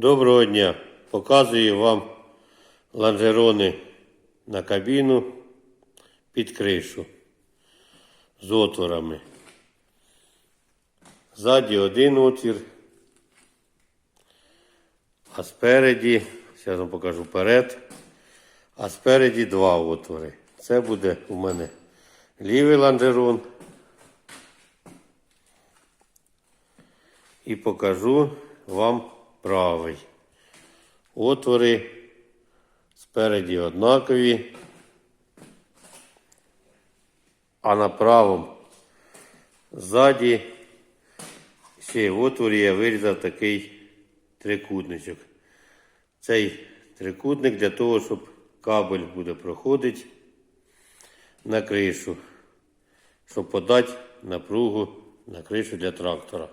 Доброго дня! Показую вам лонжерони на кабіну під кришу з отворами. Ззаді один отвір, а спереді, зараз вам покажу вперед, а спереді два отвори. Це буде у мене лівий лонжерон. І покажу вам правий. Отвори спереді однакові, а на правому ззаді ще в отворі я вирізав такий трикутничок. Цей трикутник для того, щоб кабель буде проходити на кришу, щоб подати напругу на кришу для трактора.